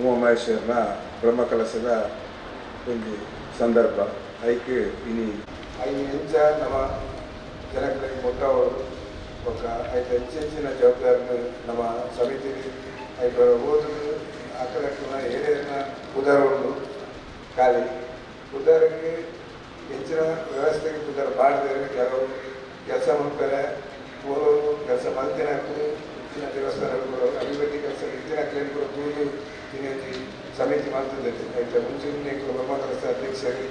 ಉಮಾಮಹೇಶ್ವರನ ಬ್ರಹ್ಮಕಲಶದ ಒಂದು ಸಂದರ್ಭ. ಐಕೆ ಇನಿ. ಐ ಹೆಂಚ ನಮ್ಮ ಜನಗಳಿಗೆ ಮೊಟ್ಟವರು ಒಕ್ಕ ಐದು ಹೆಚ್ಚು ಹೆಚ್ಚಿನ ಜವಾಬ್ದಾರಿನ ನಮ್ಮ ಸಮಿತಿ ಐದು ಓದು ಅಕ್ಕಲಕ್ಕನ ಏನೇನ ಉದಾರ ಉಂಡು ಖಾಲಿ. ಉದಾರಕ್ಕೆ ಹೆಚ್ಚಿನ ವ್ಯವಸ್ಥೆಗೆ ಉದಾರ ಮಾಡಿದರೆ ಕೆಲವರು ಕೆಲಸ ಮಾಡ್ತಾರೆ ಓದೋರು ಕೆಲಸ ಮಲ್ತಿನ ಹೆಚ್ಚಿನ ದೇವಸ್ಥಾನಗಳು, ಅಭಿವೃದ್ಧಿ ಕೆಲಸ, ಹೆಚ್ಚಿನ ಕ್ಲೀನ್ಗಳು ತೂದು ಇನ್ನೊಂದು ಸಮಿತಿ ಮಾಡ್ತಿದ್ದೆ ಆಯ್ತು? ಮುಂಚೆ ಬ್ರಹ್ಮಕಲಸ ಅಧ್ಯಕ್ಷರು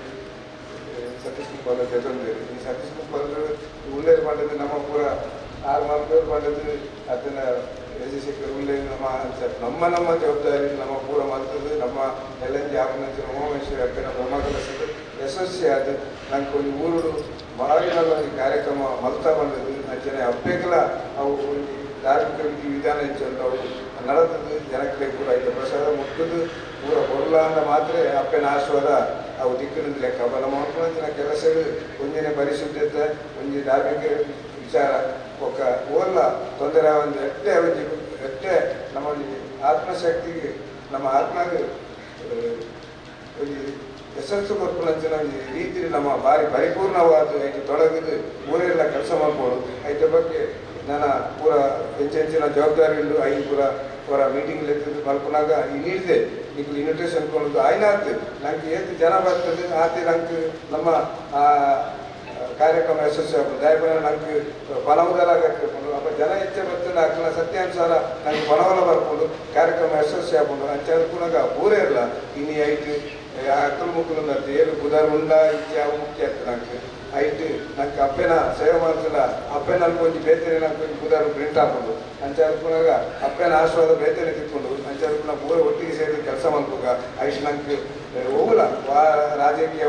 ಸತೀಶ್ ಕುಂಬಾಲ ಜೊತೆಂದಿರಿ ಈ ಸತೀಶ್ ಕುಮಾರ್ ನಮ್ಮ ಪೂರ ಆರು ಮಾರ್ಕರ್ ಮಾಡಿದ್ರೆ ಅದನ್ನ ರಾಜಶೇಖರ್ ನಮ್ಮ ಅಂತ ನಮ್ಮ ನಮ್ಮ ಜವಾಬ್ದಾರಿ ನಮ್ಮ ಪೂರ ಮಾಡ್ತದೆ ನಮ್ಮ ಎಲ್ಲಂಜಿ ಆಪನಂಚ ಉಮಾಮೇಶ್ವರಿ ಅಕ್ಕನ ಬ್ರಹ್ಮಕಲಸದ ಯಶಸ್ವಿ ಆದ ನಂಗೆ ಊರು ಒಂದು ಕಾರ್ಯಕ್ರಮ ಮಲ್ತಾ ಬಂದದ್ದು. ಅಂಚನೆ ಅಪ್ಪೆಗಳ ಅವು ಧಾರ್ಮಿಕ ವಿಧಿ ವಿಧಾನ ಹೆಚ್ಚು ನಡೆದದ್ದು ಜನಕ್ಕೆ ಕೂಡ ಆಯ್ತು. ಪ್ರಸಾದ ಮುಟ್ಟದು ಪೂರ ಬರಲ್ಲ ಅಂದ ಮಾತ್ರ ಅಪ್ಪನ ಆಶ್ವಾದ ಅವು ದಿಕ್ಕಿನಿಂದ ಲೆಕ್ಕ. ಬಲ ಮಾಡ್ಕೊಂಡ ಕೆಲಸಗಳು ಒಂದಿನ ಪರಿಶುದ್ಧತೆ ಒಂದಿನ ಧಾರ್ಮಿಕ ವಿಚಾರ ಒಕ್ಕ ಓಲ್ಲ ತೊಂದರೆ ಒಂದು ಎಟ್ಟೆ ಅವಧಿ ಎಟ್ಟೆ ನಮ್ಮ ಒಂದು ಆತ್ಮಶಕ್ತಿಗೆ, ನಮ್ಮ ಆತ್ಮಗೆ ಯಶಸ್ಸು ಒಂದು ರೀತಿ ನಮ್ಮ ಬಾರಿ ಪರಿಪೂರ್ಣವಾದ ಐದು ತೊಡಗಿದ್ದು ಊರೆಲ್ಲ ಕೆಲಸ ಮಾಡ್ಬೋದು. ಐದ್ರ ಬಗ್ಗೆ ನನ್ನ ಪೂರ ಹೆಂಚೆಂಚಿನ ಜವಾಬ್ದಾರಿ ಉಂಡು ಐದು ಪೂರ ಅವರ ಮೀಟಿಂಗ್ ಲೆಕ್ಕದ್ದು ಮಲ್ಕೊಂಡಾಗ ಈ ನೀಡಿದೆ ಈಗ ಇನ್ವಿಟೇಷನ್ ಆಯ್ನ ಆಗ್ತದೆ ನಂಗೆ ಏನ್ ಜನ ಬರ್ತದೆ, ಆತಿ ನಂಗೆ ನಮ್ಮ ಕಾರ್ಯಕ್ರಮ ಯಶಸ್ವಿ ಆಗ್ಬೋದು. ದಯಪರ ನಂಗೆ ಪನವದಲ ಕಟ್ಕೊಂಡು ಅಪ್ಪ ಜನ ಹೆಚ್ಚೆ ಬರ್ತದೆ ಅಕ್ಕನ ಸತ್ಯಾನುಸಾರ ನಂಗೆ ಪನವಲ ಬರ್ಕೊಂಡು ಕಾರ್ಯಕ್ರಮ ಯಶಸ್ವಿ ಆಗ್ಬೋದು. ಅಂಚೆ ಕೂಡ ಊರೇ ಇಲ್ಲ ಇನಿ ಐತಿ ಅಕ್ಕಲು ಮುಕ್ಕಲು ಏನು ಬುಧರ್ ಉಂಡ, ಇಚ್ಛೆ, ಮುಖ್ಯ ಆಗ್ತದೆ ನಂಗೆ. ಐಟು ನಂಗೆ ಅಪ್ಪೆನ ಸೇವೆ ಮಾಡ್ತಿಲ್ಲ ಅಪ್ಪೆನ ಅನ್ಕೊಂಡಿ ಬೇತನೆ ನಂಗೆ ಬುಧರ್ ಪ್ರಿಂಟ್ ಹಾಕೊಂಡು ಅಂಚ ಅನ್ಕೊಂಡಾಗ ಅಪ್ಪೆನ ಆಶೀರ್ವಾದ ಬೇತನೆ ತಿಕ್ಕೊಂಡು ಅಂಚ ಅನ್ಕೊಂಡ ಪೂರ ಒಟ್ಟಿಗೆ ಸೇರಿ ಕೆಲಸ ಮಾಡ್ಬೇಕ ಐಶ್ ನಂಗೆ ಹೋಗಲ್ಲ ರಾಜಕೀಯ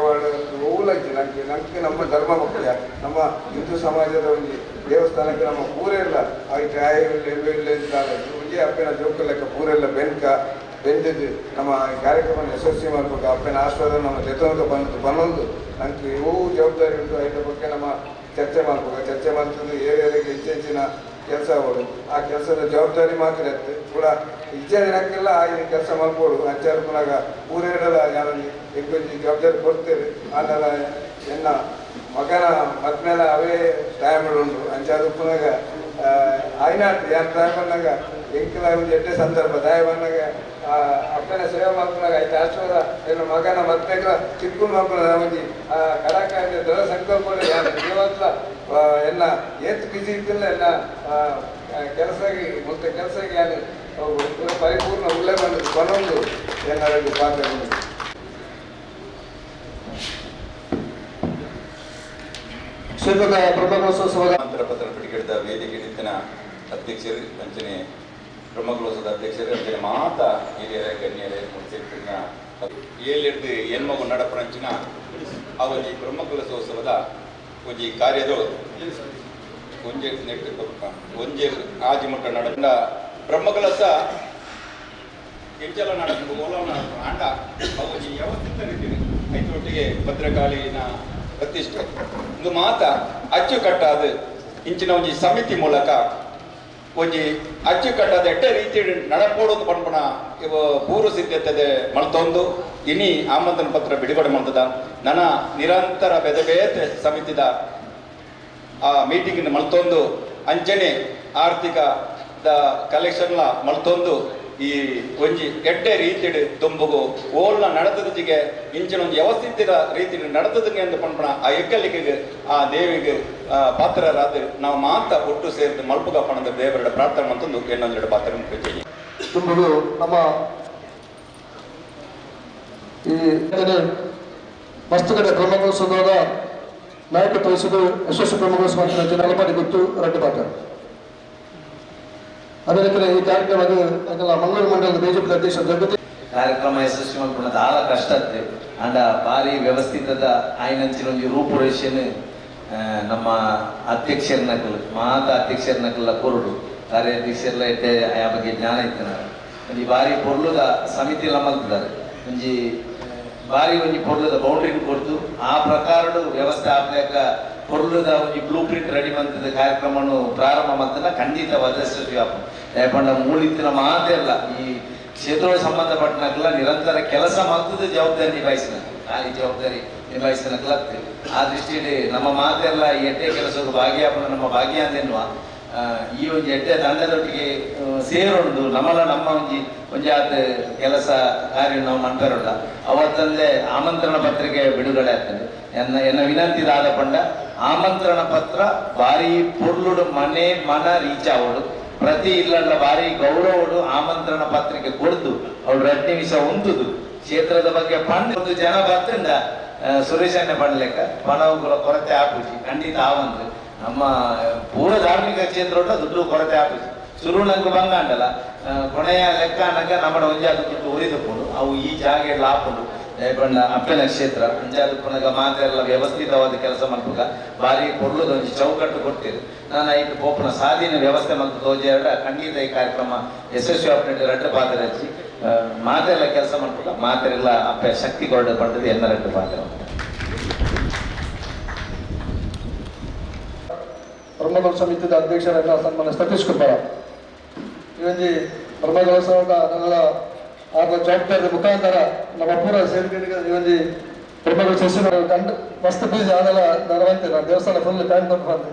ಹೋಗಲ್ಲ ಐತಿ ನಂಗೆ ನಂಗೆ ನಮ್ಮ ಧರ್ಮ ಮುಖ್ಯ ನಮ್ಮ ಹಿಂದೂ ಸಮಾಜದ ಒಂದು ದೇವಸ್ಥಾನಕ್ಕೆ ನಮ್ಮ ಪೂರೆಲ್ಲ ಐಟು ಆಯ ಒಂದೇ ಅಪ್ಪೆನ ಜೋಕ ಲೆಕ್ಕ ಪೂರೆಲ್ಲ ಬೆನ್ಕ ಬೆಂದಿದ್ದು. ನಮ್ಮ ಕಾರ್ಯಕ್ರಮ ಯಶಸ್ವಿ ಮಾಡಬೇಕು. ಅಪ್ಪನ ಆಶ್ವಾದ ನಮ್ಮ ಜೊತೆ ಬಂದು ಬಂದು ನಂಗೆ ಇವು ಜವಾಬ್ದಾರಿ ಉಂಟು ಅದರ ಬಗ್ಗೆ ನಮ್ಮ ಚರ್ಚೆ ಮಾಡಬೇಕು. ಚರ್ಚೆ ಮಾಡ್ತಿದ್ದು ಏರಿಯಾಗೆ ಹೆಚ್ಚು ಹೆಚ್ಚಿನ ಕೆಲಸ ಅವರು. ಆ ಕೆಲಸದ ಜವಾಬ್ದಾರಿ ಮಾತ್ರ ಇರುತ್ತೆ. ಕೂಡ ಇಚ್ಛೆ ದಿನಕ್ಕೆಲ್ಲ ಆಗಿನ ಕೆಲಸ ಮಾಡ್ಬೋದು. ಅಂಚಾರ ಪುನಃ ಊರೇಡಲ್ಲ ಯಾರಲ್ಲಿ ಹೆಂಗೊಂದು ಜವಾಬ್ದಾರಿ ಕೊಡ್ತೇವೆ. ಆಮೇಲೆ ಎನ್ನ ಮಗನ ಮದ್ಮೇಲೆ ಅವೇ ಟೈಮ್ ಉಂಟು ಅಂಚಾದ ಪುನಃ ಆಯ್ನಾಟ್ ಯಾರು ಟೈಮ್ ಬಂದಾಗ ಎಂಕಿಲ ಒಂದು ಎಡ್ಡೆ ಸಂದರ್ಭ. ದಯ ಬಂದಾಗ ಅಪ್ಪನ ಸೇವೆ ಮಾಡ್ಕೊಂಡಾಗ ಆಯ್ತು. ಆಶ್ವಾದ ಏನು ಮಗನ ಮತ್ತೆಗ ಚಿಕ್ಕುನ್ ಮಾಡ್ಕೊಂಡ ಆ ಕಡಾಕಾಂಡ ದೃಢ ಸಂಕಲ್ಪ ಇವತ್ತ ಎಲ್ಲ ಏತ್ ಬಿಸಿ ಇದ್ದಿಲ್ಲ, ಎಲ್ಲ ಕೆಲಸಗೆ ಮತ್ತೆ ಕೆಲಸಕ್ಕೆ ಯಾರು ಪರಿಪೂರ್ಣ ಉಳ್ಳೆ ಬಂದು ಬನ್ನೊಂದು ಏನಾದ್ರು ಪಾತ್ರ ಶಿಲ್ಪದ ಬ್ರಹ್ಮಕಲಶೋತ್ಸವದ ಅಂತರ ಪತ್ರ ಬಿಡುಗಡೆದ ವೇದಿಕೆ ನಿಂತಿನ ಅಧ್ಯಕ್ಷರು, ಅಂಚನೆ ಬ್ರಹ್ಮಗೋತ್ಸವದ ಅಧ್ಯಕ್ಷರು, ಅಂಚನೆ ಮಾತ ಹಿರಿಯರ, ಗಣ್ಯರೇ ಮುನ್ಸಿಪಿನ ಏಳಿಡ್ದು ಎನ್ಮಗು ನಡಪರಂಚಿನ ಆ ಒಂಜಿ ಬ್ರಹ್ಮಗೋತ್ಸವದ ಒಂಜಿ ಕಾರ್ಯದ ಒಂಜೆ ನೆಟ್ಟು ಒಂಜೆ ಆಜಿಮುಟ್ಟ ನಡಂಡ ಬ್ರಹ್ಮಕಲಸ ಎಂಚಲ ನಡಕ ಮೂಲ ಆಂಡ ಅವು ಯಾವತ್ತಿಂದ ವ್ಯವಸ್ಥಿತ ಐದು ಐತೊಟ್ಟಿಗೆ ಭದ್ರಕಾಳಿನ ಪ್ರತಿಷ್ಠೆ. ಒಂದು ಮಾತ ಅಚ್ಚುಕಟ್ಟಾದ ಇಂಚಿನ ಒಂಜಿ ಸಮಿತಿ ಮೂಲಕ ಒಂಜಿ ಅಚ್ಚುಕಟ್ಟಾದ ಎಟ್ಟ ರೀತಿ ನಡಪೋಡು ಪಂಪಣ ಇವ ಪೂರ್ವ ಸಿದ್ಧತೆ ಮಲ್ತೊಂದು. ಇನಿ ಆಮಂತ್ರಣ ಪತ್ರ ಬಿಡುಗಡೆ ಮಾಡ್ತದ ನನ್ನ ನಿರಂತರ ಬೆದಬೇತೆ ಸಮಿತಿದ ಆ ಮೀಟಿಂಗ್ ಮಲ್ತೊಂದು. ಅಂಚನೆ ಆರ್ಥಿಕ ದ ಕಲೆಕ್ಷನ್ಲ ಮಲ್ತೊಂದು. ಈ ಒಂಜಿ ಎಡ್ಡೆ ರೀತಿಡ್ ದುಂಬುಗು ಓಲ್ನ ನಡೆದದಿಗೆ ಇಂಚಿನ ಒಂದು ವ್ಯವಸ್ಥಿತ ರೀತಿ ನಡೆದದಿಗೆ ಎಂದು ಪಂಪಣ ಆ ಎಕ್ಕಲಿಕೆಗೆ ಆ ದೇವಿಗೆ ಪಾತ್ರರಾದ ನಾವು ಮಾತ ಒಟ್ಟು ಸೇರಿದ ಮಲ್ಪುಗ ಪಣದ ದೇವರ ಪ್ರಾರ್ಥನೆ ಮತ್ತೊಂದು ಇನ್ನೊಂದೆರಡು ಪಾತ್ರ ತುಂಬುದು ನಮ್ಮ ಈ ವಸ್ತುಗಳ ಬ್ರಹ್ಮಕಲಶೋತ್ಸವದ ನಾಯಕತ್ವ ವಹಿಸಿದ್ದು ಯಶಸ್ವಿ ಕ್ರಮಗೊಳಿಸುವಂತ ಜನರ ಮಾಡಿ ಗೊತ್ತು, ರಡ್ಡು ಪಾತ್ರ ಅದೇ ರೀತಿ ಈ ಕಾರ್ಯಕ್ರಮದ ಯಾಕಲ್ಲ ಮಂಗಳೂರು ಮಂಡಲದ ಬಿಜೆಪಿ ಅಧ್ಯಕ್ಷ ಜಗತಿ ಕಾರ್ಯಕ್ರಮ ಯಶಸ್ವಿ ಮಾಡ್ಕೊಂಡು ಆಳ ಕಷ್ಟ ಆಗ್ತದೆ ಅಂಡ ಭಾರಿ ವ್ಯವಸ್ಥಿತದ ಆಯ್ನಂಚಿನ ಒಂದು ರೂಪುರೇಷನ್ ನಮ್ಮ ಅಧ್ಯಕ್ಷರ ನಕಲ್ ಮಾತ ಅಧ್ಯಕ್ಷರ ನಕಲ್ಲ ಕೊರಡು. ಕಾರ್ಯಾಧ್ಯಕ್ಷರಲ್ಲ ಎಡ್ಡೆ ಆ ಬಗ್ಗೆ ಜ್ಞಾನ ಇತ್ತು ಒಂಜಿ ಬಾರಿ ಪೊರ್ಲುದ ಸಮಿತಿ ಮಲ್ತಿದ್ದಾರೆ ಒಂಜಿ ಬಾರಿ ಒಂಜಿ ಪೊರ್ಲುದ ಬೌಂಡ್ರಿ ಕೊಡ್ತು ಆ ಪ್ರಕಾರಡು ವ್ಯವಸ್ಥೆ ಆಗ್ಬೇಕ ಪೊರ್ಲುದ ಈ ಬ್ಲೂ ಪ್ರಿಂಟ್ ರೆಡಿ ಮಂತದ ಕಾರ್ಯಕ್ರಮವನ್ನು ಪ್ರಾರಂಭ ಮಂತನ ಖಂಡಿತ ಯಶಸ್ವಿ ಆಪು. ಯಾಪಂಡ ಮೂಳಿತ್ತಿನ ಮಾತೇ ಅಲ್ಲ. ಈ ಕ್ಷೇತ್ರಕ್ಕೆ ಸಂಬಂಧಪಟ್ಟನಕ್ಕೆಲ್ಲ ನಿರಂತರ ಕೆಲಸ ಮಾಡ್ತದೆ ಜವಾಬ್ದಾರಿ ನಿಭಾಯಿಸಿದ. ಖಾಲಿ ಜವಾಬ್ದಾರಿ ನಿಭಾಯಿಸಿದ ಆ ದೃಷ್ಟಿಯಲ್ಲಿ ನಮ್ಮ ಮಾತೆಲ್ಲ ಎಡ್ಡೆ ಕೆಲಸದ ಭಾಗಿಯಾಪನ ನಮ್ಮ ಭಾಗ್ಯ ಅಂದೆನ್ನುವ ಆ, ಈ ಒಂದು ಎಡ್ಡೆ ತಂಡದೊಟ್ಟಿಗೆ ಆ, ಸೇರೋದು ನಮ್ಮಲ್ಲ ನಮ್ಮ ಒಂಜಿ ಒಂಜಾತ್ ಕೆಲಸ ಕಾರ್ಯ ನಾವು ಮಾಡ್ತಾರಲ್ಲ ಅವತ್ತಂದೆ ಆಮಂತ್ರಣ ಪತ್ರಿಕೆ ಬಿಡುಗಡೆ ಆಗ್ತದೆ. ಎನ್ನ ಎನ್ನ ವಿನಂತಿ ದಾದ ಪಂಡ ಆಮಂತ್ರಣ ಪತ್ರ ಬಾರಿ ಪೊರ್ಲುಡು ಮನೆ ಮನ ರೀಚ್ ಆವಡು ಪ್ರತಿ ಇಲ್ಲಲ್ಲ ಬಾರಿ ಗೌರವಡು ಆಮಂತ್ರಣ ಪತ್ರಿಕೆ ಕೊಡ್ದು ಅವಳು ರೆಡ್ ವಿಷ ಉಂಟುದು ಕ್ಷೇತ್ರದ ಬಗ್ಗೆ ಪಂಡ ಒಂದು ಜನ ಬರ್ತಂಡ ಸುರೇಶನ್ನೇ ಪಡ್ಲೆಕ್ಕ ಪಣವುಗಳ ಕೊರತೆ ಆಪುಜಿ ಖಂಡಿತ ಆವಂದು ನಮ್ಮ ಪೂರ್ವ ಧಾರ್ಮಿಕ ಕ್ಷೇತ್ರ ಉಂಟು ದುಡ್ಡು ಕೊರತೆ ಆಫೀಸ್ ಶುರು ನಂಗೆ ಬಂಗ ಅಂಡಲ್ಲ ಕೊನೆಯ ಲೆಕ್ಕ ನಂಗೆ ನಮ್ಮ ಒಂಜಾದ ದುಡ್ಡು ಉರಿದುಕೊಂಡು ಅವು ಈ ಜಾಗ ಆಪುಂಡು ಪಂಡ ಅಪ್ಪನ ಕ್ಷೇತ್ರ ಅಂಜಾದ ಪುನಗ ಮಾತೆಲ್ಲ ವ್ಯವಸ್ಥಿತವಾದ ಕೆಲಸ ಮಲ್ಪಗ ಬಾರಿ ಕೊಡ್ಲುದ ಒಂದು ಚೌಕಟ್ಟು ಕೊಟ್ಟಿರು ನಾನು ಐದು ಪೋಪನ ಸಾಧೀನ ವ್ಯವಸ್ಥೆ ಮತ್ತು ತೋಜೆರಡ ಖಂಡಿತ ಈ ಕಾರ್ಯಕ್ರಮ ಯಶಸ್ವಿ ಆಪ್ನೆಟ್ ಎರಡು ಪಾತ್ರ ಹಚ್ಚಿ ಮಾತೆಲ್ಲ ಕೆಲಸ ಮಲ್ಪಗ ಮಾತೆಲ್ಲ ಅಪ್ಪ ಶಕ್ತಿ ಕೊರಡು ಪಡೆದು ಎನ್ನ ಎರಡು ಪಾತ್ರ. ಬ್ರಹ್ಮಕಲ ಸಮಿತಿದ ಅಧ್ಯಕ್ಷರಾದ ಸನ್ಮಾನ್ಯ ಸತೀಶ್ ಕುಮಾರ ಈ ಒಂದು ಬ್ರಹ್ಮಕಲೋತ್ಸವದ ನನ್ನ ಆದ ಜವಾಬ್ದಾರಿ ಮುಖಾಂತರ ನಮ್ಮ ಪೂರ ಸೇರಿಕೆಗೆ ಈ ಒಂದು ಬ್ರಹ್ಮಕಲ ಸಸ್ಯ ಕಂಡ ಮಸ್ತ್ ಬೀಜ ಆದಲ್ಲ ನರವಂತೆ ನಾನು ದೇವಸ್ಥಾನ ಫುಲ್ ಟೈಮ್ ಕೊಟ್ಟು ಬಂದೆ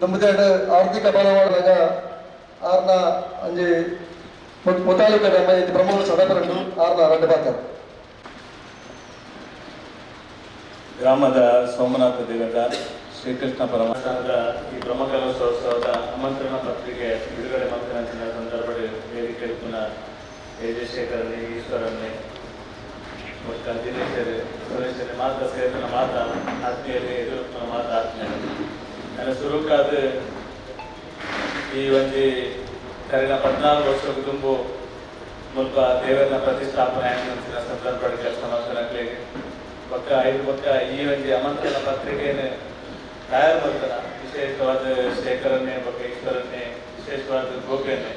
ನಮ್ಮದೇ ಆರ್ಥಿಕ ಬಲವಾದಾಗ ಆರ್ನ ಅಂಜಿ ಮುತ್- ಮುತಾಲಿಕ ನಮ್ಮ ಇದು ಬ್ರಹ್ಮಕಲ ಸದಪರಂಡು ಆರ್ನ ರೆಡ್ಡು ಬಾತಾರೆ ಗ್ರಾಮದ ಸೋಮನಾಥ ದೇವದ ಶ್ರೀಕೃಷ್ಣ ಪರಮಾತ್ಮದ ಈ ಬ್ರಹ್ಮಕಲೋತ್ಸವದ ಆಮಂತ್ರಣ ಪತ್ರಿಕೆ ಬಿಡುಗಡೆ ಮಂತ್ರಾಂಚಿನ ಸಂದರ್ಭದಲ್ಲಿ ವೇದಿಕೆ ಪುನಃ ಯಜಶೇಖರನ್ನೇ ಈಶ್ವರನ್ನೇ ಮತ್ತು ದಿನೇಶರೇ, ಸುರೇಶರೇ ಮಾತ ಸೇತನ ಮಾತ, ಆತ್ಮೀಯರೇ ಇದು ಮಾತ, ಆತ್ಮೀಯ. ಸುರುಕಾದ ಈ ಒಂದು ಕರೆದ ಪದ್ನಾಲ್ಕು ವರ್ಷ ತುಂಬು ಮುಲ್ಪ ದೇವರನ್ನ ಪ್ರತಿಷ್ಠಾಪನೆ ಆಗಿನ ಸಂದರ್ಭ ಕೆಲಸ ಮಾಡ್ತಾರೆ ಪಕ್ಕ ಐದು ಪಕ್ಕ ಈ ಒಂದು ಆಮಂತ್ರಣ ಪತ್ರಿಕೆಯನ್ನು ತಯಾರು ಬರ್ತಾರ ವಿಶೇಷವಾದ ಶೇಖರನ್ನೇ, ಬಕೇಶ್ವರನ್ನೇ, ವಿಶೇಷವಾದ ಗೋಪಿಯನ್ನೇ.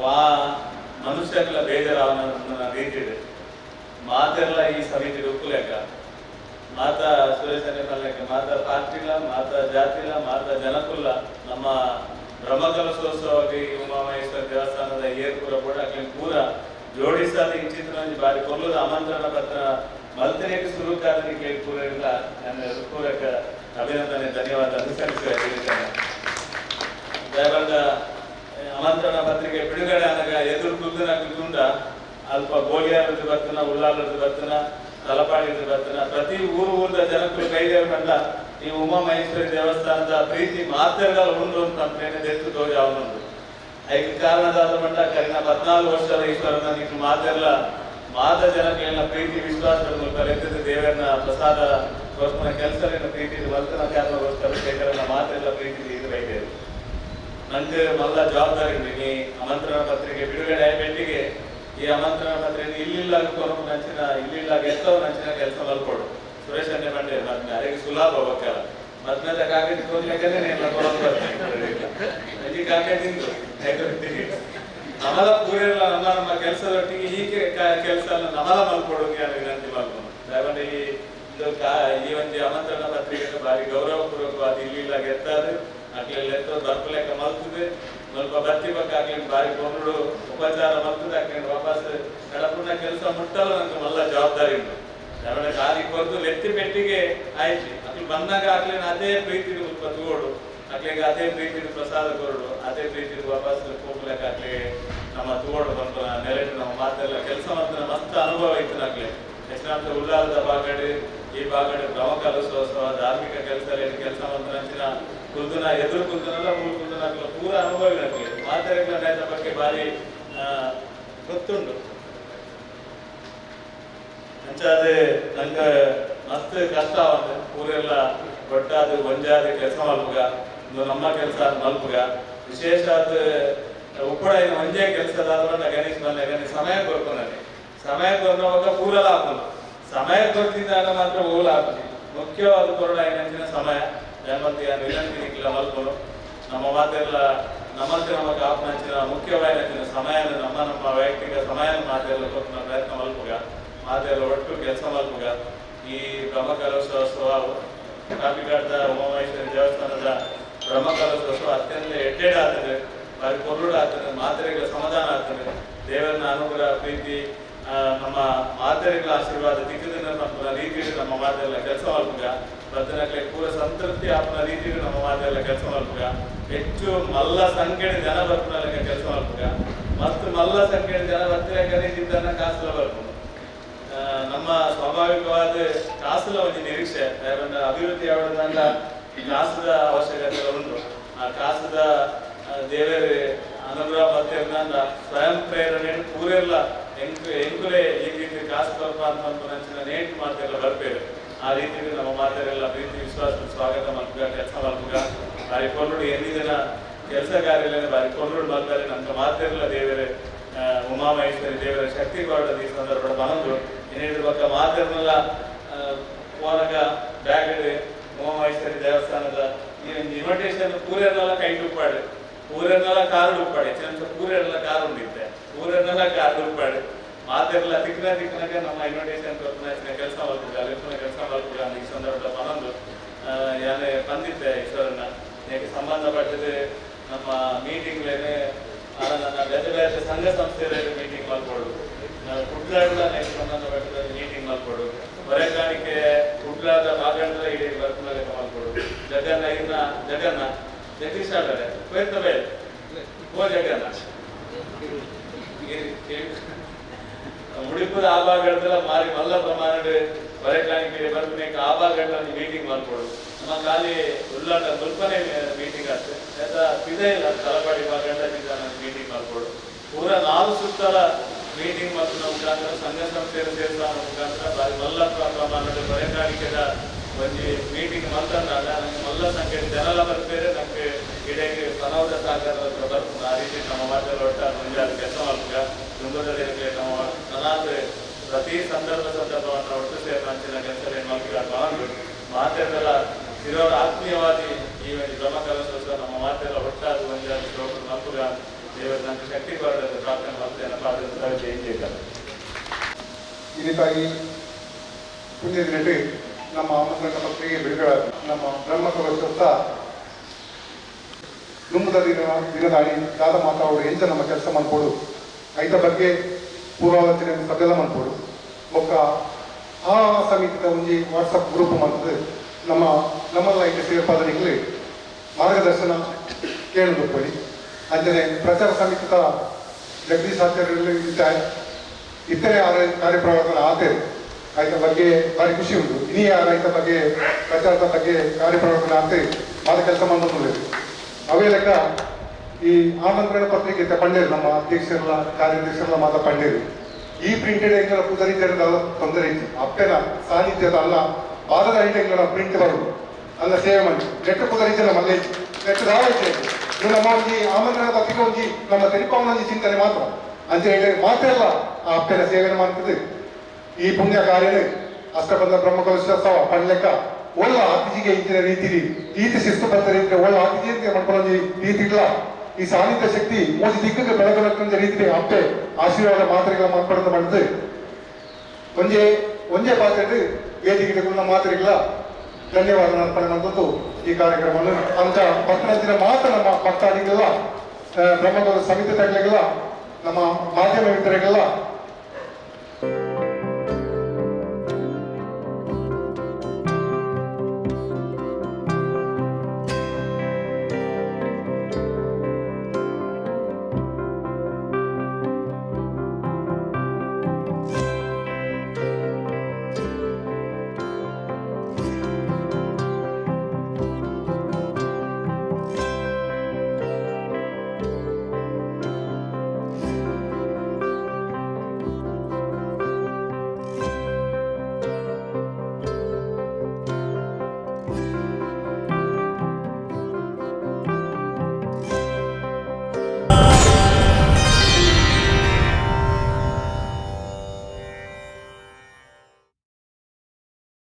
ವಾ ಮನುಷ್ಯರೆಲ್ಲ ಬೇಜಾರಾವನ್ನ ರೀತಿದೆ ಮಾತೆಲ್ಲ ಈ ಸಮಿತಿ ಉಕ್ಕುಲೆಕ್ಕ ಮಾತ ಸುರೇಶನೇ ಪಲ್ಲೆಕ್ಕ ಮಾತ ಪಾರ್ಟಿಲ ಮಾತ ಜಾತಿಲ ಮಾತ ಜನಕುಲ್ಲ ನಮ್ಮ ಬ್ರಹ್ಮಕಲಶೋತ್ಸವಕ್ಕೆ ಈ ಉಮಾಮಹೇಶ್ವರ ದೇವಸ್ಥಾನದ ಏರ್ಪುರ ಕೂಡ ಪೂರ ಜೋಡಿಸಾದ ಚಿತ್ರ ಬಾರಿ ಕೊಲ್ಲದ ಆಮಂತ್ರಣ ಪತ್ರ ಮಲ್ತನೇಕ ಸುರುಕಾದನಿಗೆ ಪೂರ ಇಲ್ಲ ನನ್ನ ಹೃತ್ಪೂರ್ವಕ ಅಭಿನಂದನೆ, ಧನ್ಯವಾದ. ಅನುಸರಿಸುವ ಹೇಳಿದ್ದೇನೆ. ದಯವಂತ ಆಮಂತ್ರಣ ಪತ್ರಿಕೆ ಬಿಡುಗಡೆ ಆದಾಗ ಎದುರು ಕುಲ್ದನ ಕುಲ್ದುಂಡ ಅಲ್ಪ ಗೋಲಿಯಾರದ್ದು ಬರ್ತನ ಉಳ್ಳಾಲದ್ದು ಬರ್ತನ ತಲಪಾಡಿದ್ದು ಬರ್ತನ, ಪ್ರತಿ ಊರು ಊರದ ಜನಕ್ಕೂ ಕೈದೇವ್ರ ಕಂಡ ಈ ಉಮಾ ಮಹೇಶ್ವರಿ ದೇವಸ್ಥಾನದ ಪ್ರೀತಿ ಮಾತೆಲ್ಲ ಉಂಡು ಅಂತ ಅಂತೇನೆ ಎತ್ತು ತೋರಿ ಅವನೊಂದು. ಐದು ಕಾರಣದಾದ ಮಂಡ ಕರಿನ ಹದಿನಾಲ್ಕು ವರ್ಷದ ಈಶ್ವರನ ನೀನು ಮಾತೆಲ್ಲ ಮಾದ ಜನಕ್ಕೆಲ್ಲ ಪ್ರೀತಿ, ವಿಶ್ವಾಸದ ಮೂಲಕ ಎತ್ತಿದ ದೇವರನ್ನ ಪ್ರಸಾದ ಗೋಸ್ಕರ ಕೆಲಸದ ಪ್ರೀತಿ ವರ್ತನ ಕಾರಣಗೋಸ್ಕರ ಮಾತ್ರ ಎಲ್ಲ ಪ್ರೀತಿ ಇದು ಬೇಕಿದೆ ನಂಗೆ ಮೊದಲ ಜವಾಬ್ದಾರಿ ನೀ ಆಮಂತ್ರಣ ಪತ್ರಿಕೆ ಬಿಡುಗಡೆ ಆಯ್ಬೆಟ್ಟಿಗೆ ಈ ಆಮಂತ್ರಣ ಪತ್ರ ಇಲ್ಲಿಲ್ಲ ಕೊರಪು ನಂಚಿನ ಇಲ್ಲಿಲ್ಲ ಗೆತ್ತವ ನಂಚಿನ ಕೆಲಸ ಮಲ್ಕೊಡು ಸುರೇಶ್ ಅನ್ನೇ ಬಂಡೆ ಮತ್ತೆ ಯಾರಿಗೆ ಸುಲಭ ಹೋಗಕ್ಕಲ್ಲ ಮತ್ತೆ ಕಾಗದಿ ಕೋರ್ಲಿಕ್ಕೆ ಎಲ್ಲ ಕೊರಪು ಬರ್ತದೆ ಅಜ್ಜಿ ಕಾಗದಿಂದು ನಮಲ ಪೂರೆಲ್ಲ ನಮ್ಮ ನಮ್ಮ ಕೆಲಸದೊಟ್ಟಿಗೆ ಈ ಕೆಲಸ ಎಲ್ಲ ನಮಲ ಅನ್ನೋ ವಿನಂತಿ ಮಾಡ್ಕೊಂಡು. ದಯವಿಟ್ಟು ಈ ಇದು ಈ ಒಂದು ಆಮಂತ್ರಣ ಪತ್ರಿಕೆ ಬಾರಿ ಇಲ್ಲಿ ಇಲ್ಲ ಗೆತ್ತಾದ್ರೆ ಅಕ್ಲೆಲ್ಲ ಎತ್ತೋ ದರ್ಪ ಲೆಕ್ಕ ಮಲ್ತದೆ. ಸ್ವಲ್ಪ ಬತ್ತಿ ಬಗ್ಗೆ ಆಗ್ಲಿ ಬಾರಿ ಕೊಂಡ್ರು ಉಪಚಾರ ಮಲ್ತದೆ. ಹಾಕಿ ವಾಪಸ್ ಕಡಪುಣ್ಣ ಕೆಲಸ ಮುಟ್ಟಲ್ಲ ನಂಗೆ ಮಲ್ಲ ಜವಾಬ್ದಾರಿ ಉಂಟು. ಕಾರಣ ಗಾಳಿ ಬಂದು ಲೆತ್ತಿ ಪೆಟ್ಟಿಗೆ ಆಯ್ತು. ಅಕ್ಲಿ ಬಂದಾಗ ಆಗ್ಲಿ ಅದೇ ಪ್ರೀತಿ ತಗೋಡು. ಅಕ್ಲಿಗೆ ಅದೇ ಪ್ರೀತಿ ಪ್ರಸಾದ ಕೊರಡು. ಅದೇ ಪ್ರೀತಿ ವಾಪಸ್ ಕೂಗ್ಲಕ್ಕೆ ಆಗ್ಲಿ ನಮ್ಮ ತಗೋಡು ಬಂದು ನೆಲೆಟ್ಟು ನಮ್ಮ ಮಾತೆಲ್ಲ ಕೆಲಸ ಮಾಡ್ತಾನೆ ಮಸ್ತ್ ಅನುಭವ ಇತ್ತು ನಕ್ಲಿ ಎಷ್ಟಂತ ಉಲ್ಲಾಸದ ಬಾಗಡೆ ಈ ಬಾಗಡೆ ಬ್ರಹ್ಮಕಲಶೋತ್ಸವ ಧಾರ್ಮಿಕ ಕೆಲಸ ಕೆಲಸ ಮಾಡ್ತಾನೆ ಕುಂದನ ಎದುರು ಕುಂದನಲ್ಲ ಮೂರು ಕುಂದನ ಪೂರ ಅನುಭವ ನನಗೆ ಮಾತೆಗಳ ನೇತ ಬಗ್ಗೆ ಬಾರಿ ಆ, ಗೊತ್ತುಂಟು. ಅಂಚಾದೆ ನಂಗೆ ಮಸ್ತ್ ಕಷ್ಟ ಆವಂತ ಪೂರೆಲ್ಲ ಒಟ್ಟಾದ ಒಂಜಾದ ಕೆಲಸ ಮಲ್ಪುಗ ನಮ್ಮ ಕೆಲಸ ಮಲ್ಪುಗ ವಿಶೇಷ ಆದ ಉಪ್ಪಡ ಒಂಜೆ ಒಂಜೇ ಕೆಲಸದ ಗಣೇಶ್ ಬಂದ ಸಮಯ ಕೊಡ್ಕೊಂಡೆ ಸಮಯ ಕೊಡುವಾಗ ಪೂರಲ್ಲ ಹಾಕೋದು ಸಮಯ ಕೊಡ್ತಿದ್ದಾಗ ಮಾತ್ರ ಹೋಗಲ ಹಾಕೋದು ಮುಖ್ಯವಾದ ಕೊರಡ ಏನಂತಿನ ಸಮಯ. ವಿನಂತಿ ನಿಖಿಲ ಮಲ್ಕೊಂಡು ನಮ್ಮ ಮಾತೆಲ್ಲ ನಮ್ಮಂತೆ ನಮ್ಮ ಕಾಪನಂಚಿನ ಮುಖ್ಯವಾದ ಸಮಯ ನಮ್ಮ ನಮ್ಮ ವೈಯಕ್ತಿಕ ಸಮಯ ಮಾತೆಲ್ಲ ಕೊಟ್ಟು ನಮ್ಮ ಪ್ರಯತ್ನ ಮಲ್ಪುಗ ಮಾತೆಲ್ಲ ಒಟ್ಟು ಕೆಲಸ ಮಲ್ಪುಗ ಈ ಬ್ರಹ್ಮಕಲಶೋತ್ಸವ ಕಾಪಿಘಾಟದ ಉಮಾಮಹೇಶ್ವರಿ ದೇವಸ್ಥಾನದ ಬ್ರಹ್ಮ ಬ್ರಹ್ಮಕಲಶೋತ್ಸವ ಅತ್ಯಂತ ಎಡ್ಡೆಡ್ ಆಗ್ತದೆ. ಬಾರಿ ಕೊರ್ರುಡು ಆಗ್ತದೆ ಮಾತ್ರೆಗಳ ಸಮಾಧಾನ ಆಗ್ತದೆ. ದೇವರನ್ನ ಅನುಗ್ರಹ, ಪ್ರೀತಿ ನಮ್ಮ ಮಾತೆಗಳ ಆಶೀರ್ವಾದ, ದಿಕ್ಕದಿಂದ ನಮ್ಮ ರೀತಿಯಲ್ಲಿ ನಮ್ಮ ಮಾತೆಲ್ಲ ಕೆಲಸ ಬದಲಾಗಲಿ ಪೂರ ಸಂತೃಪ್ತಿ ಆಪನ ರೀತಿಯಲ್ಲಿ ನಮ್ಮ ಮಾತೆಲ್ಲ ಕೆಲಸ ಮಾಡ್ಬೇಕ ಹೆಚ್ಚು ಮಲ್ಲ ಸಂಖ್ಯೆ ಜನ ಬರ್ತಾರೆ ಕೆಲಸ ಮಾಡ್ಬೇಕ ಮತ್ತು ಮಲ್ಲ ಸಂಖ್ಯೆ ಜನ ಬರ್ತಿರಾಗ ರೀತಿಯಿಂದ ಕಾಸು ಬರ್ಬೋದು ನಮ್ಮ ಸ್ವಾಭಾವಿಕವಾದ ಕಾಸುಲ ಒಂದು ನಿರೀಕ್ಷೆ. ಅಭಿವೃದ್ಧಿ ಈ ಕಾಸದ ಅವಶ್ಯಕತೆ ಉಂಟು. ಆ ಕಾಸದ ದೇವರ ಅನುಗ್ರಹ ಮತ್ತೆ ಸ್ವಯಂ ಪ್ರೇರಣೆ ಪೂರೆಲ್ಲ ಎಂಕು ಈ ರೀತಿ ಕಾಸು ಸ್ವಲ್ಪ ಅಂತ ನಂಚಿನ ನೇಟ್ ಮಾತೆಲ್ಲ ಬರ್ಬೇಕು ಆ ರೀತಿಯಲ್ಲಿ ನಮ್ಮ ಮಾತೆಲ್ಲ ಪ್ರೀತಿ ವಿಶ್ವಾಸ ಸ್ವಾಗತ ಮಾಡ್ಬೇಕ ಕೆಲಸ ಮಾಡ್ಬೇಕ ಬಾರಿ ಕೊಂಡ್ರು ಎన్ని ಜನ ಕೆಲಸ ಕಾರ್ಯ ಬಾರಿ ಕೊಂಡ್ರು ಬರ್ತಾರೆ ನಮ್ಮ ಮಾತೆಲ್ಲ ದೇವರೇ ಆ, ಉಮಾಮಹೇಶ್ವರಿ ದೇವರ ಶಕ್ತಿ ಕೊಡದ ಈ ಸಂದರ್ಭ ಬಂದು ಇನ್ನೇನು ಪಕ್ಕ ಮಾತಿರನೆಲ್ಲ ಹೋದಾಗ ಬ್ಯಾಗ್ ಉಮಾಮಹೇಶ್ವರಿ ದೇವಸ್ಥಾನದ ಈ ಇನ್ವಿಟೇಷನ್ ಪೂರೆಲ್ಲ ಕೈ ಉಪ್ಪಾಡು ಪೂರೆಲ್ಲ ಕಾರು ಉಪ್ಪಾಡಿ. ಹೆಚ್ಚಿನ ಪೂರೆಲ್ಲ ಕಾರು ಉಂಡಿತ್ತೆ. ಪೂರೆಲ್ಲ ಕಾರು ಉಪ್ಪಾಡು ಮಾತೆಲ್ಲ ತಿಕ್ಕಿನ ತಿಕ್ಕಿನಾಗ ನಮ್ಮ ಇನ್ವಿಟೇಷನ್ ಕೆಲಸ ಮಾಡ್ತಿದ್ದೆ ಅಲ್ಲಿ ಕೆಲಸ ಮಾಡ್ತಿದ್ದೆ ಈ ಸಂದರ್ಭದಲ್ಲಿ ಬಂದು ಯಾನೇ ಬಂದಿದ್ದೆ ಈಶ್ವರನ ಯಾಕೆ ಸಂಬಂಧಪಟ್ಟಿದೆ ನಮ್ಮ ಮೀಟಿಂಗ್ಲೇನೆ ನನ್ನ ಬೇರೆ ಬೇರೆ ಸಂಘ ಸಂಸ್ಥೆಯಲ್ಲಿ ಮೀಟಿಂಗ್ ಮಾಡ್ಕೊಡು ಕುಡ್ಲಾಡ್ಲ ನೆಕ್ಸ್ಟ್ ಸಂಬಂಧಪಟ್ಟ ಮೀಟಿಂಗ್ ಮಾಡ್ಕೊಡು ಹೊರೆಗಾಣಿಕೆ ಕುಡ್ಲಾದ ಮಾಗಂಡ ಇಡೀ ಬರ್ತಾರೆ ಮಾಡ್ಕೊಡು ಜಗನ್ನ, ಇನ್ನ ಜಗನ್ನ ಜಗದೀಶ್ ಆಡರೆ ಹೋಯ್ತ ಬೇರೆ. ಓ, ಜಗನ್ನ. ಮುಡಿಪದ ಆಭಾಗಗಳ ಮಾರಿ ಮಲ್ಲ ಪ್ರಮಾಣದ ಹೊರೆಗಾಣಿಕೆ ಬರ್ತಾನೆ ಆಭಾಗಗಳ ಮೀಟಿಂಗ್ ಮಾಡ್ಕೊಡು ನಮ್ಮ ಖಾಲಿ ಉಲ್ಲಾಟ ಸ್ವಲ್ಪನೆ ಮೀಟಿಂಗ್ ಆಗ್ತದೆ ಇದೆ ಇಲ್ಲ ತಲಪಾಡಿ ಭಾಗಂಡ ಮೀಟಿಂಗ್ ಮಾಡ್ಕೊಡು ಪೂರ ನಾಲ್ಕು ಸುತ್ತಲ ಮೀಟಿಂಗ್ ಮಾಡ್ತಾ ಮುಖಾಂತರ ಸಂಘ ಸಂಸ್ಥೆಯನ್ನು ಸೇರಿಸ ಮುಖಾಂತರ ಬಾರಿ ಮಲ್ಲ ಪ್ರಮಾಣದ ಹೊರೆಗಾಣಿಕೆದ ಒಂದು ಮೀಟಿಂಗ್ ನಂಗೆ ಮಲ್ಲ ಸಂಖ್ಯೆ ಜನರ ಬರ್ತಾರೆ ನಮ್ಗೆ ಇಡೀ ಹತ್ರ ಬರ್ತದೆ ಆ ರೀತಿ ನಮ್ಮ ಮಾತಲ್ಲಿ ಒಟ್ಟಾರೆ ಮುಂಜಾನೆ ಕೆಲಸ ಮಾಡ್ಬೇಕ ತುಂಗದಲ್ಲಿ ನಮ್ಮ ಅನಾಥ ಪ್ರತಿ ಸಂದರ್ಭ ಸಂದರ್ಭವನ್ನು ಒಟ್ಟು ಸೇರಿ ಅಂಚಿನ ಕೆಲಸ ತಗೊಂಡು ಮಾತೆಲ್ಲ ಇರೋರು ಆತ್ಮೀಯವಾಗಿ ಈ ಒಂದು ಬ್ರಹ್ಮಕಲಶೋತ್ಸವ ನಮ್ಮ ಮಾತೆಲ್ಲ ಒಟ್ಟಾಗಿ ಒಂದಾದ ಶ್ಲೋಕ ಮಕ್ಕಳ ದೇವರ ನನಗೆ ಶಕ್ತಿ ಬರದ ಪ್ರಾರ್ಥನೆ ಮಾಡ್ತೇನೆ ಪ್ರಾರ್ಥನೆ ಜಯಂತಿ ಇದ್ದಾರೆ ಇದಕ್ಕಾಗಿ ನಮ್ಮ ದಿನಟಿ ನಮ್ಮ ಆಮಂತ್ರಣ ಪತ್ರಿಕೆ ಬಿಡುಗಡೆ ನಮ್ಮ ಬ್ರಹ್ಮಕಲಶೋತ್ಸ ನುಂಬದ ದಿನ ದಿನದಾಡಿ ದಾದ ಅವರು ಎಂಚ ನಮ್ಮ ಕೆಲಸ ಮಾಡ್ಕೊಡು ಐತ ಬಗ್ಗೆ ಪೂರ್ವಾಲೋಚನೆ ಸಭೆಲ್ಲ ಮಾಡ್ಕೊಡು ಒಕ್ಕ ಆ ಸಮಿತಿದ ಒಂಜಿ ವಾಟ್ಸಪ್ ಗ್ರೂಪ್ ಮಾಡ್ತದೆ. ನಮ್ಮ ನಮ್ಮಲ್ಲ ಐತೆ ಸೇರ್ಪಾದನೆಗಳು ಮಾರ್ಗದರ್ಶನ ಕೇಳಿದ್ರು ಕೊಡಿ ಅಂಜನೆ ಪ್ರಚಾರ ಸಮಿತಿದ ಜಗದೀಶ್ ಆಚಾರ್ಯರಲ್ಲಿ ಇದ್ದಾರೆ. ಇತರೆ ಕಾರ್ಯಪ್ರವರ್ತನ ಆತೇರು ಆಯ್ತ ಬಗ್ಗೆ ಭಾರಿ ಖುಷಿ ಉಂಟು. ಇನಿಯ ರೈತ ಬಗ್ಗೆ, ಪ್ರಚಾರದ ಬಗ್ಗೆ ಕಾರ್ಯಪ್ರವರ್ತನ ಆತೆ ಭಾರಿ ಕೆಲಸ ಮಾಡೋದು ಅವೇ ಲೆಕ್ಕ ಈ ಆಮಂತ್ರಣ ಪತ್ರಿಕೆ ಪಂಡೇರು ನಮ್ಮ ಅಧ್ಯಕ್ಷರಲ್ಲ ಕಾರ್ಯಾಧ್ಯಕ್ಷರಲ್ಲ ಮಾತ್ರ ಪಂಡೇರು ಈ ಪ್ರಿಂಟೆಡ್ ಎಂಗಳ ಪುದರಿತರದ ತೊಂದರೆ ಇತ್ತು. ಅಪ್ಪೆನ ಸಾನ್ನಿಧ್ಯದ ಅಲ್ಲ ಬಾರದ ಐಟೆಂಗಳ ಪ್ರಿಂಟ್ ಬರೋದು. ಅಲ್ಲ, ಸೇವೆ ಮಾಡಿ. ನೆಟ್ಟು ಪುದರಿತನ ಮಲ್ಲೆ ನೆಟ್ಟು ದಾವೈತೆ ಇದು ನಮ್ಮ ಒಂದು ಆಮಂತ್ರಣ ಪತ್ರಿಕೆ ಒಂದು ನಮ್ಮ ಒಂದು ಚಿಂತನೆ ಮಾತ್ರ. ಅಂತ ಹೇಳಿ ಮಾತ್ರ ಅಲ್ಲ, ಆ ಅಪ್ಪೆನ ಸೇವೆನ ಮಾಡ್ತದೆ ಈ ಪುಣ್ಯ ಕಾರ್ಯನೇ ಅಷ್ಟಬಂಧ ಬ್ರಹ್ಮಕಲಶೋತ್ಸವ ಪಡ್ಲೆಕ್ಕ ಒಳ್ಳ ಆತಿಜಿಗೆ ಇಂತಿನ ರೀತಿಲಿ ಈತಿ ಬರ್ತಾರೆ ರೀತಿ ಒಳ್ಳೆ ಆತಿಜಿ ಅಂತ ಮಾಡ್ಕೊಳ್ಳೋ ರೀತಿ ಇಲ್ಲ. ಈ ಸಾಧಿತ ಶಕ್ತಿ ಮೋಸಿ ದಿಕ್ಕಕ್ಕೆ ಬೆಳಗಲಕ್ಕಂತ ರೀತಿಲಿ ಅಪ್ಪೆ ಆಶೀರ್ವಾದ ಮಾತ್ರೆಗಳ ಮಾರ್ಪಡದ ಮಾಡಿದ್ರೆ. ಒಂದೇ ಒಂದೇ ಪಾತ್ರೆ ವೇದಿಕೆಗಳ ಮಾತ್ರೆಗಳ ಧನ್ಯವಾದ ಅರ್ಪಣೆ ಮಾಡಿದ್ದು ಈ ಕಾರ್ಯಕ್ರಮವನ್ನು ಅಂತ ಪಟ್ಟಣದ ಮಾತ್ರ ನಮ್ಮ ಭಕ್ತಾದಿಗೆಲ್ಲ ಬ್ರಹ್ಮಗೌರ ಸಮಿತಿ ತಗಲಿಗೆಲ್ಲ ನಮ್ಮ ಮಾಧ್ಯಮ ಮಿತ್ರರಿಗೆಲ್ಲ